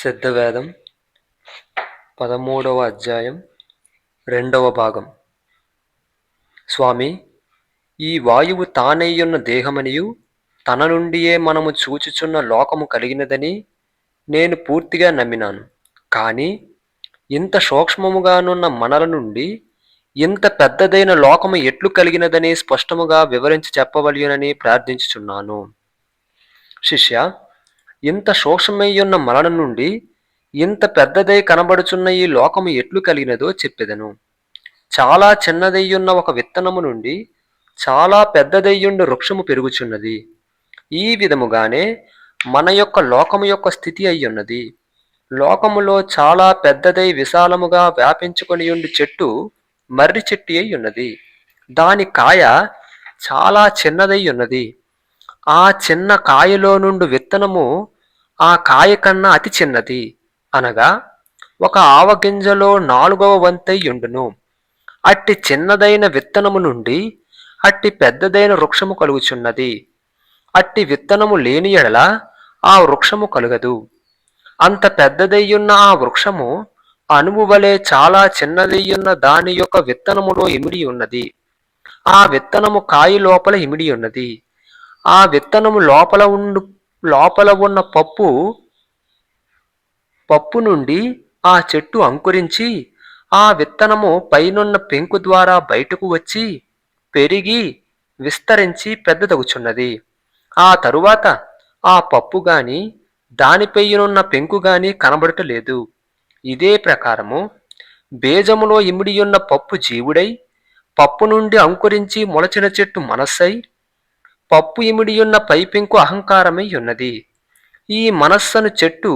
సిద్ధవేదం పదమూడవ అధ్యాయం రెండవ భాగం. స్వామి ఈ వాయువు తానయ్యున్న దేహమనియు తన నుండియే మనము చూచుచున్న లోకము కలిగినదని నేను పూర్తిగా నమ్మినాను. కానీ ఇంత సూక్ష్మముగానున్న మనల నుండి ఇంత పెద్దదైన లోకము ఎట్లు కలిగినదని స్పష్టముగా వివరించి చెప్పవలయునని ప్రార్థించుచున్నాను. శిష్య ఇంత సూక్ష్మయ్యున్న మరణ నుండి ఇంత పెద్దదై కనబడుచున్న ఈ లోకము ఎట్లు కలిగినదో చెప్పెదను. చాలా చిన్నదయ్యున్న ఒక విత్తనము నుండి చాలా పెద్దదయ్యుండు వృక్షము పెరుగుచున్నది. ఈ విధముగానే మన యొక్క లోకము యొక్క స్థితి అయ్యున్నది. లోకములో చాలా పెద్దదై విశాలముగా వ్యాపించుకొని ఉండి చెట్టు మర్రి చెట్టు అయి ఉన్నది దాని కాయ చాలా చిన్నదై ఉన్నది ఆ చిన్న కాయలో నుండి విత్తనము ఆ కాయ కన్నా అతి చిన్నది. అనగా ఒక ఆవగింజలో నాలుగవ వంతై ఉండును. అట్టి చిన్నదైన విత్తనము నుండి అట్టి పెద్దదైన వృక్షము కలుగుచున్నది. అట్టి విత్తనము లేని ఎడల ఆ వృక్షము కలుగదు. అంత పెద్దదయ్యున్న ఆ వృక్షము అణువు వలె చాలా చిన్నదయ్యున్న దాని యొక్క విత్తనములో ఇమిడి ఉన్నది. ఆ విత్తనము కాయ లోపల ఇమిడి ఉన్నది. ఆ విత్తనము లోపల ఉండు లోపల ఉన్న పప్పు పప్పు నుండి ఆ చెట్టు అంకురించి ఆ విత్తనము పైనున్న పెంకు ద్వారా బయటకు వచ్చి పెరిగి విస్తరించి పెద్దదగుచున్నది. ఆ తరువాత ఆ పప్పు గాని దానిపైనున్న పెంకు గాని కనబడటలేదు. ఇదే ప్రకారము బీజములో ఇమిడియున్న పప్పు జీవుడై పప్పు నుండి అంకురించి మొలచిన చెట్టు మనస్సై పప్పు ఇమిడియున్న పైపెంకు అహంకారమై ఉన్నది. ఈ మనస్సను చెట్టు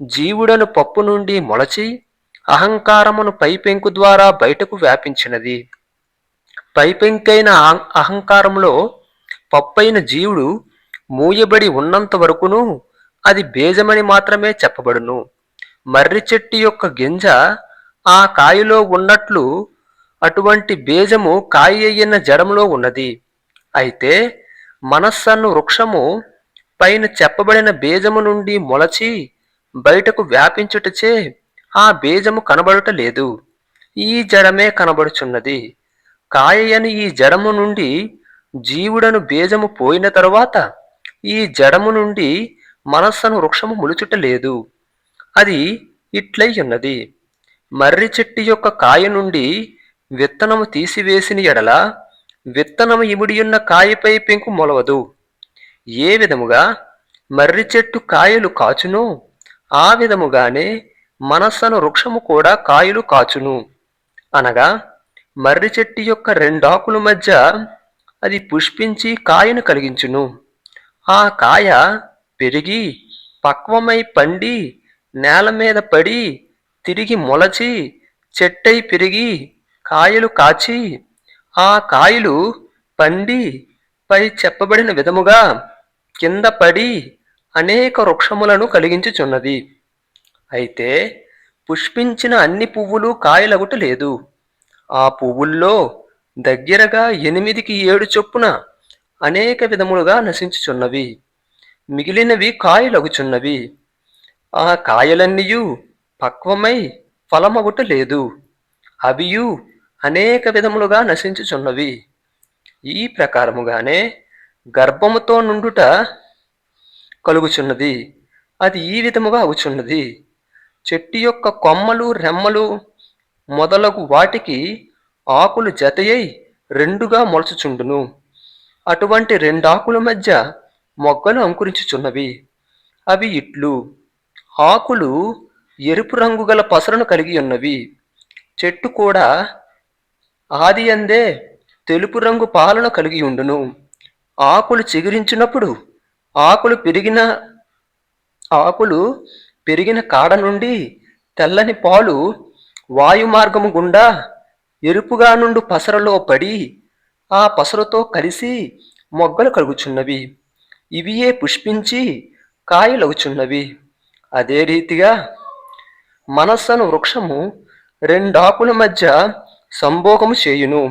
జీవుడను పప్పు నుండి మొలచి అహంకారమును పైపెంకు ద్వారా బయటకు వ్యాపించినది. పైపెంకైన అహంకారంలో అహంకారములో పప్పైన జీవుడు మూయబడి ఉన్నంత వరకును అది బీజమని మాత్రమే చెప్పబడును. మర్రి చెట్టు యొక్క గింజ ఆ కాయలో ఉన్నట్లు అటువంటి బీజము కాయ అయిన జడములో ఉన్నది. అయితే మనస్సను వృక్షము పైన చెప్పబడిన బీజము నుండి మొలచి బయటకు వ్యాపించుటచే ఆ బీజము కనబడుట లేదు. ఈ జడమే కనబడుచున్నది. కాయని ఈ జడము నుండి జీవుడను బీజము పోయిన తరువాత ఈ జడము నుండి మనస్సను వృక్షము ములుచుట లేదు. అది ఇట్లై ఉన్నది. మర్రి చెట్టు యొక్క కాయ నుండి విత్తనము తీసివేసిన ఎడల విత్తనము ఇమిడియున్న కాయపై పెంకు మొలవదు. ఏ విధముగా మర్రి చెట్టు కాయలు కాచును ఆ విధముగానే మనస్సను వృక్షము కూడా కాయలు కాచును. అనగా మర్రి చెట్టు యొక్క రెండాకుల మధ్య అది పుష్పించి కాయను కలిగించును. ఆ కాయ పెరిగి పక్వమై పండి నేల మీద పడి తిరిగి మొలచి చెట్టై పెరిగి కాయలు కాచి ఆ కాయలు పండి పై చెప్పబడిన విధముగా కింద పడి అనేక వృక్షములను కలిగించుచున్నది. అయితే పుష్పించిన అన్ని పువ్వులు కాయలగుట లేదు. ఆ పువ్వుల్లో దగ్గరగా ఎనిమిదికి ఏడు చొప్పున అనేక విధములుగా నశించుచున్నవి. మిగిలినవి కాయలగుచున్నవి. ఆ కాయలన్నీయు పక్వమై ఫలమగుట లేదు. అవియు అనేక విధములుగా నశించుచున్నవి. ఈ ప్రకారముగానే గర్భముతో నుండుట కలుగుచున్నది. అది ఈ విధముగా అవుచున్నది. చెట్టు యొక్క కొమ్మలు రెమ్మలు మొదలగు వాటికి ఆకులు జతయై రెండుగా మొలచుచుండును. అటువంటి రెండాకుల మధ్య మొగ్గలు అంకురించుచున్నవి. అవి ఇట్లు. ఆకులు ఎరుపు రంగు గల పసరును కలిగి ఉన్నవి. చెట్టు కూడా ఆది అందే తెలుపు రంగు పాలను కలిగి ఉండును. ఆకులు చిగురించినప్పుడు ఆకులు పెరిగిన ఆకులు పెరిగిన కాడ నుండి తెల్లని పాలు వాయు మార్గము గుండా ఎరుపుగా నుండు పసరలో పడి ఆ పసరతో కలిసి మొగ్గలు కలుగుచున్నవి. ఇవియే పుష్పించి కాయలవుచున్నవి అదే రీతిగా మనస్సను వృక్షము రెండాకుల మధ్య సంభోగము చేయును.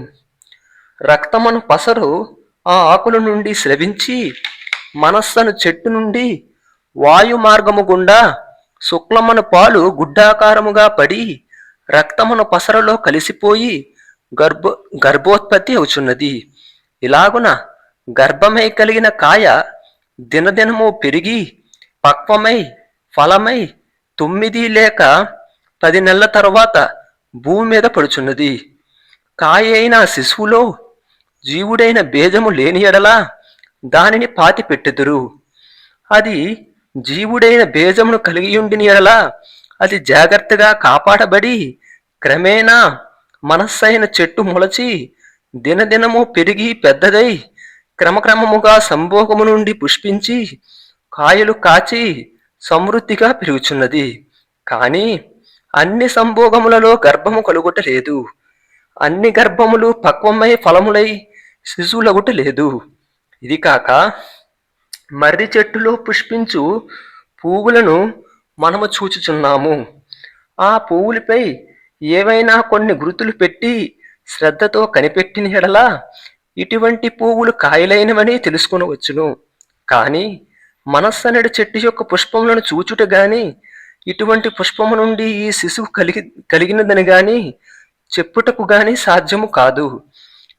రక్తమను పసరు ఆ ఆకుల నుండి స్రవించి మనస్సను చెట్టు నుండి వాయు మార్గము గుండా శుక్లమను పాలు గుడ్డాకారముగా పడి రక్తమును పసరలో కలిసిపోయి గర్భ గర్భోత్పత్తి అవుచున్నది. ఇలాగున గర్భమై కలిగిన కాయ దినదినము పెరిగి పక్వమై ఫలమై తొమ్మిది లేక పది నెలల తర్వాత భూమి మీద పడుచున్నది. కాయ అయిన శిశువులో జీవుడైన బీజము లేని ఎడలా దానిని పాతి పెట్టెదురు. అది జీవుడైన బీజమును కలిగి ఎడలా అది జాగ్రత్తగా కాపాడబడి క్రమేణా మనస్సైన చెట్టు మొలచి దినదినము పెరిగి పెద్దదై క్రమక్రమముగా సంభోగము నుండి పుష్పించి కాయలు కాచి సమృద్ధిగా పెరుగుచున్నది. కానీ అన్ని సంభోగములలో గర్భము కలుగుటలేదు అన్ని గర్భములు పక్వమై ఫలములై శిశువులగుట లేదు. ఇది కాక మర్రి చెట్టులో పుష్పించు పువ్వులను మనము చూచుచున్నాము. ఆ పువ్వులపై ఏవైనా కొన్ని గుర్తులు పెట్టి శ్రద్ధతో కనిపెట్టిన ఎడలా ఇటువంటి పువ్వులు కాయలైనవని తెలుసుకునవచ్చును. కానీ మనస్సనడి చెట్టు యొక్క పుష్పములను చూచుట గాని ఇటువంటి పుష్పము నుండి ఈ శిశువు కలిగి కలిగినదని గాని చెప్పుటకు గాని సాధ్యము కాదు.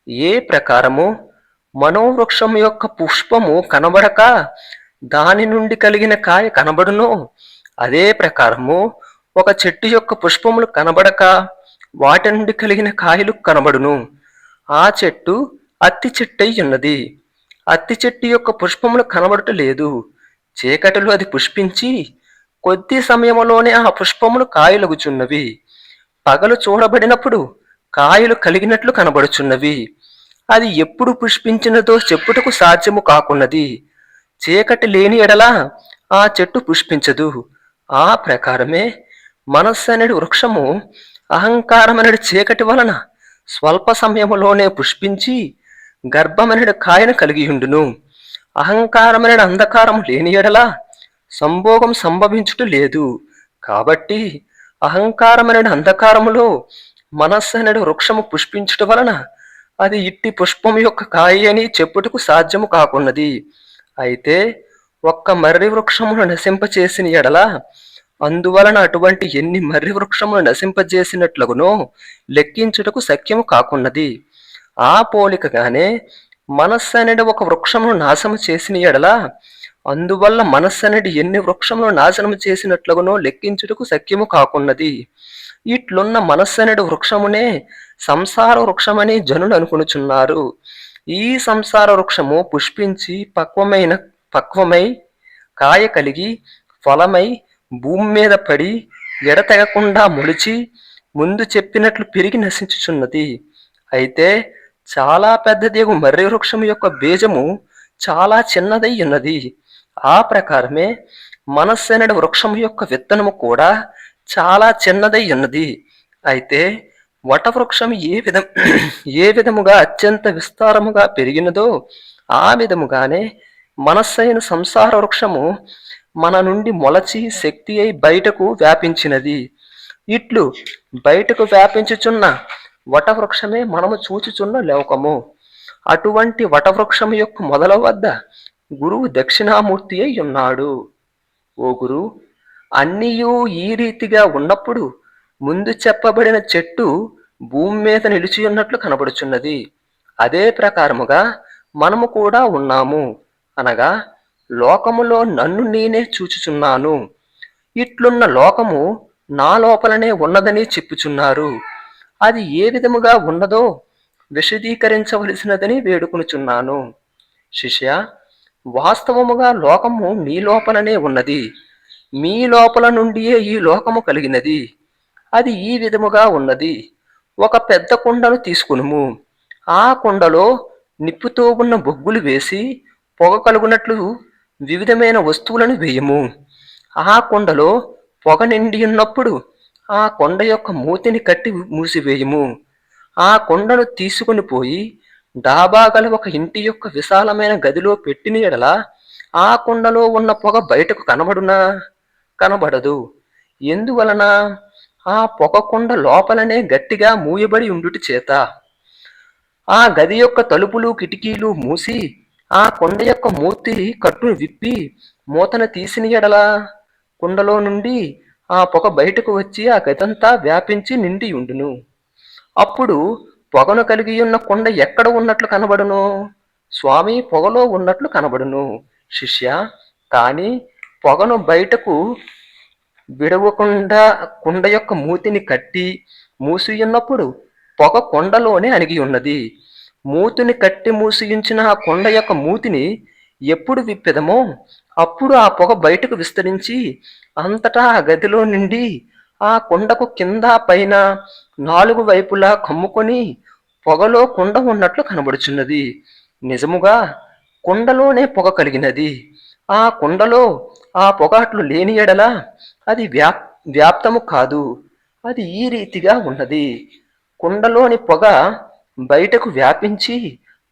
ఏ ప్రకారము మనోవృక్షం యొక్క పుష్పము కనబడక దాని నుండి కలిగిన కాయ కనబడును అదే ప్రకారము ఒక చెట్టు యొక్క పుష్పములు కనబడక వాటి నుండి కలిగిన కాయలు కనబడును. ఆ చెట్టు అత్తి చెట్టై ఉన్నది. అత్తి చెట్టు యొక్క పుష్పములు కనబడట లేదు. చీకటిలో అది పుష్పించి కొద్ది సమయంలోనే ఆ పుష్పములు కాయలుగుచున్నవి. పగలు చూడబడినప్పుడు కాయలు కలిగినట్లు కనబడుచున్నవి. అది ఎప్పుడు పుష్పించినదో చెప్పుటకు సాధ్యము కాకున్నది. చీకటి లేని ఎడలా ఆ చెట్టు పుష్పించదు. ఆ ప్రకారమే మనస్సు అనేది వృక్షము అహంకారమనడి చీకటి వలన స్వల్ప సమయములోనే పుష్పించి గర్భమనడి కాయను కలిగియుండును అహంకారమనడి లేని ఎడలా సంభోగం సంభవించుట లేదు. కాబట్టి అహంకారమనడి అంధకారములో మనస్సనడి వృక్షము పుష్పించుట వలన అది ఇట్టి పుష్పము యొక్క కాయ అని చెప్పుటకు సాధ్యము కాకున్నది. అయితే ఒక్క మర్రి వృక్షమును నశింపచేసిన ఎడల అందువలన అటువంటి ఎన్ని మర్రి వృక్షములు నశింపజేసినట్లుగునో లెక్కించుటకు శక్యము కాకున్నది. ఆ పోలికగానే మనస్సు అనేది ఒక వృక్షమును నాశము చేసిన ఎడల అందువల్ల మనస్సు అనేది ఎన్ని వృక్షములు నాశనం చేసినట్లుగునో లెక్కించుటకు శక్యము కాకున్నది. ఇట్లున్న మనస్సు అనేది వృక్షమునే సంసార వృక్షమని జనులు అనుకునుచున్నారు. ఈ సంసార వృక్షము పుష్పించి పక్వమైన పక్వమై కాయ కలిగి ఫలమై భూమి మీద పడి ఎడతెగకుండా మొలిచి ముందు చెప్పినట్లు పెరిగి నశించుచున్నది. అయితే చాలా పెద్దదేగు మర్రి వృక్షం యొక్క బీజము చాలా చిన్నదై ఉన్నది. ఆ ప్రకారమే మనస్సనడి వృక్షం యొక్క విత్తనము కూడా చాలా చిన్నదై ఉన్నది. అయితే వటవృక్షం ఏ విధం ఏ విధముగా అత్యంత విస్తారముగా పెరిగినదో ఆ విధముగానే మనస్సైన సంసార వృక్షము మన నుండి మొలచి శక్తి అయి బయటకు వ్యాపించినది. ఇట్లు బయటకు వ్యాపించుచున్న వటవృక్షమే మనము చూచుచున్న లోకము. అటువంటి వటవృక్షం యొక్క మొదల వద్ద గురువు దక్షిణామూర్తి అయి ఉన్నాడు. ఓ గురు అన్నీయూ ఈ రీతిగా ఉన్నప్పుడు ముందు చెప్పబడిన చెట్టు భూమి మీద నిలిచి ఉన్నట్లు కనబడుచున్నది. అదే ప్రకారముగా మనము కూడా ఉన్నాము. అనగా లోకములో నన్ను నేనే చూచుచున్నాను. ఇట్లున్న లోకము నా లోపలనే ఉన్నదని చెప్పుచున్నారు. అది ఏ విధముగా ఉన్నదో విశదీకరించవలసినదని వేడుకొనుచున్నాను. శిష్య వాస్తవముగా లోకము మీ లోపలనే ఉన్నది. మీ లోపల నుండియే ఈ లోకము కలిగినది. అది ఈ విధముగా ఉన్నది. ఒక పెద్ద కుండను తీసుకునుము. ఆ కుండలో నిప్పుతో ఉన్న బొగ్గులు వేసి పొగ కలుగునట్లు వివిధమైన వస్తువులను వేయము. ఆ కుండలో పొగ నిండి ఉన్నప్పుడు ఆ కొండ యొక్క మూతిని కట్టి మూసివేయము. ఆ కొండను తీసుకుని పోయి డాబా గల ఒక ఇంటి యొక్క విశాలమైన గదిలో పెట్టిన ఎడల ఆ కుండలో ఉన్న పొగ బయటకు కనబడునా? కనబడదు. ఎందువలన? ఆ పొగ కుండ లోపలనే గట్టిగా మూయబడి ఉండుటి చేత. ఆ గది యొక్క తలుపులు కిటికీలు మూసి ఆ కొండ యొక్క మూర్తి కట్టును విప్పి మూతను తీసిన ఎడలా కుండలో నుండి ఆ పొగ బయటకు వచ్చి ఆ గదంతా వ్యాపించి నిండి ఉండును. అప్పుడు పొగను కలిగి ఉన్న కుండ ఎక్కడ ఉన్నట్లు కనబడును? స్వామి పొగలో ఉన్నట్లు కనబడును. శిష్య కానీ పొగను బయటకు విడవకుండా కుండ యొక్క మూతిని కట్టి మూసియున్నప్పుడు పొగ కొండలోనే అణిగి ఉన్నది. మూతిని కట్టి మూసియుంచిన ఆ కొండ యొక్క మూతిని ఎప్పుడు విప్పెదమో అప్పుడు ఆ పొగ బయటకు విస్తరించి అంతటా ఆ గదిలో నుండి ఆ కుండకు కింద పైన నాలుగు వైపులా కమ్ముకొని పొగలో కుండ ఉన్నట్లు కనబడుచున్నది. నిజముగా కుండలోనే పొగ కలిగినది. ఆ కుండలో ఆ పొగ అట్లు లేని ఎడల అది వ్యాప్ వ్యాప్తము కాదు. అది ఈ రీతిగా ఉన్నది. కుండలోని పొగ బయటకు వ్యాపించి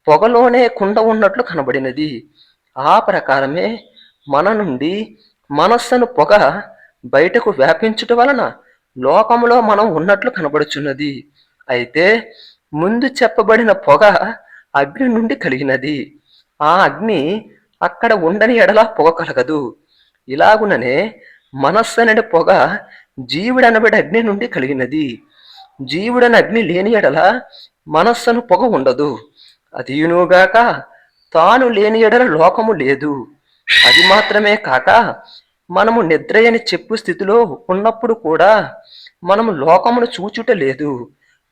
పొగలోనే కుండ ఉన్నట్లు కనబడినది. ఆ ప్రకారమే మన నుండి మనస్సును పొగ బయటకు వ్యాపించుట వలన లోకములో మనం ఉన్నట్లు కనబడుచున్నది. అయితే ముందు చెప్పబడిన పొగ అగ్ని నుండి కలిగినది. ఆ అగ్ని అక్కడ ఉండని ఎడల పొగ కలగదు. ఇలాగుననే మనస్సు అనడి పొగ జీవుడనబడి అగ్ని నుండి కలిగినది. జీవుడని అగ్ని లేని ఎడల మనస్సును పొగ ఉండదు. అదియునుగాక తాను లేని ఎడల లోకము లేదు. అది మాత్రమే కాక మనము నిద్రయని చెప్పు స్థితిలో ఉన్నప్పుడు కూడా మనము లోకమును చూచుట లేదు.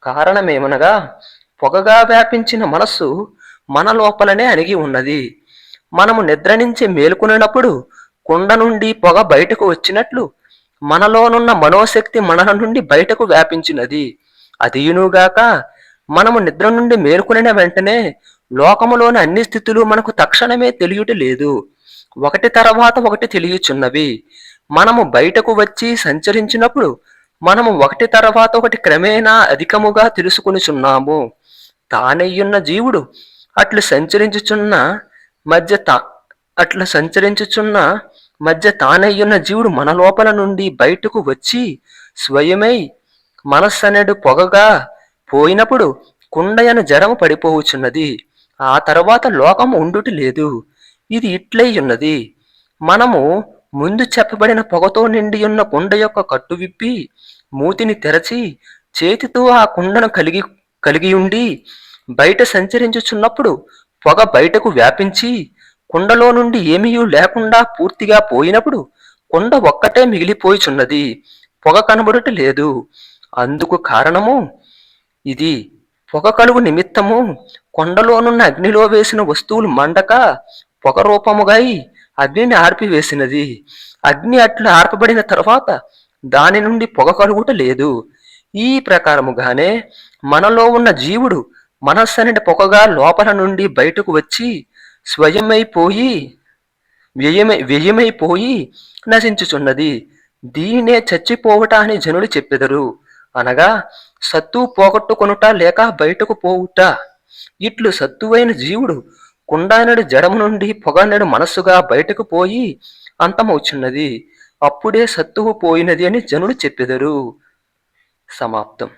కారణమేమనగా పొగగా వ్యాపించిన మనస్సు మన లోపలనే అణిగి ఉన్నది. మనము నిద్ర నుంచి మేలుకున్నప్పుడు కుండ నుండి పొగ బయటకు వచ్చినట్లు మనలోనున్న మనోశక్తి మన నుండి బయటకు వ్యాపించినది. అదియునుగాక మనము నిద్ర నుండి మేలుకునే వెంటనే లోకములోని అన్ని స్థితులు మనకు తక్షణమే తెలియట లేదు. ఒకటి తర్వాత ఒకటి తెలియచున్నవి. మనము బయటకు వచ్చి సంచరించినప్పుడు మనము ఒకటి తర్వాత ఒకటి క్రమేణా అధికముగా తెలుసుకునిచున్నాము. తానయ్యున్న జీవుడు అట్లు సంచరించుచున్న మధ్య తా అట్లా సంచరించుచున్న మధ్య తానయ్యున్న జీవుడు మన లోపల నుండి బయటకు వచ్చి స్వయమై మనస్సనడు పొగగా పోయినప్పుడు కుండయను జరము పడిపోవచ్చున్నది ఆ తర్వాత లోకం ఉండుటి లేదు. ఇది ఇట్లై ఉన్నది మనము ముందు చెప్పబడిన పొగతో నిండి ఉన్న కుండ యొక్క కట్టు విప్పి మూతిని తెరచి చేతితో ఆ కుండను కలిగి కలిగి ఉండి బయట సంచరించుచున్నప్పుడు పొగ బయటకు వ్యాపించి కుండలో నుండి ఏమీ లేకుండా పూర్తిగా పోయినప్పుడు కుండ ఒక్కటే మిగిలిపోయిచున్నది. పొగ కనబడుట లేదు. అందుకు కారణము ఇది. పొగ కలుగు నిమిత్తము కొండలోనున్న అగ్నిలో వేసిన వస్తువులు మండక పొగ రూపముగై అగ్నిని ఆర్పివేసినది. అగ్ని అట్లు ఆర్పబడిన తర్వాత దాని నుండి పొగ కలుగుట లేదు. ఈ ప్రకారముగానే మనలో ఉన్న జీవుడు మనస్సనటి పొగగా లోపల నుండి బయటకు వచ్చి స్వయమైపోయి వ్యయమై వ్యయమైపోయి నశించుచున్నది. దీనే చచ్చిపోవట అని జనులు చెప్పెదరు. అనగా సత్తు పోగొట్టుకొనుట లేక బయటకు పోవుట. ఇట్లు సత్తువైన జీవుడు కుండానడు జడము నుండి పొగనడు మనస్సుగా బయటకు పోయి అంతమవుచున్నది. అప్పుడే సత్తువు పోయినది అని జనులు చెప్పెదరు. సమాప్తం.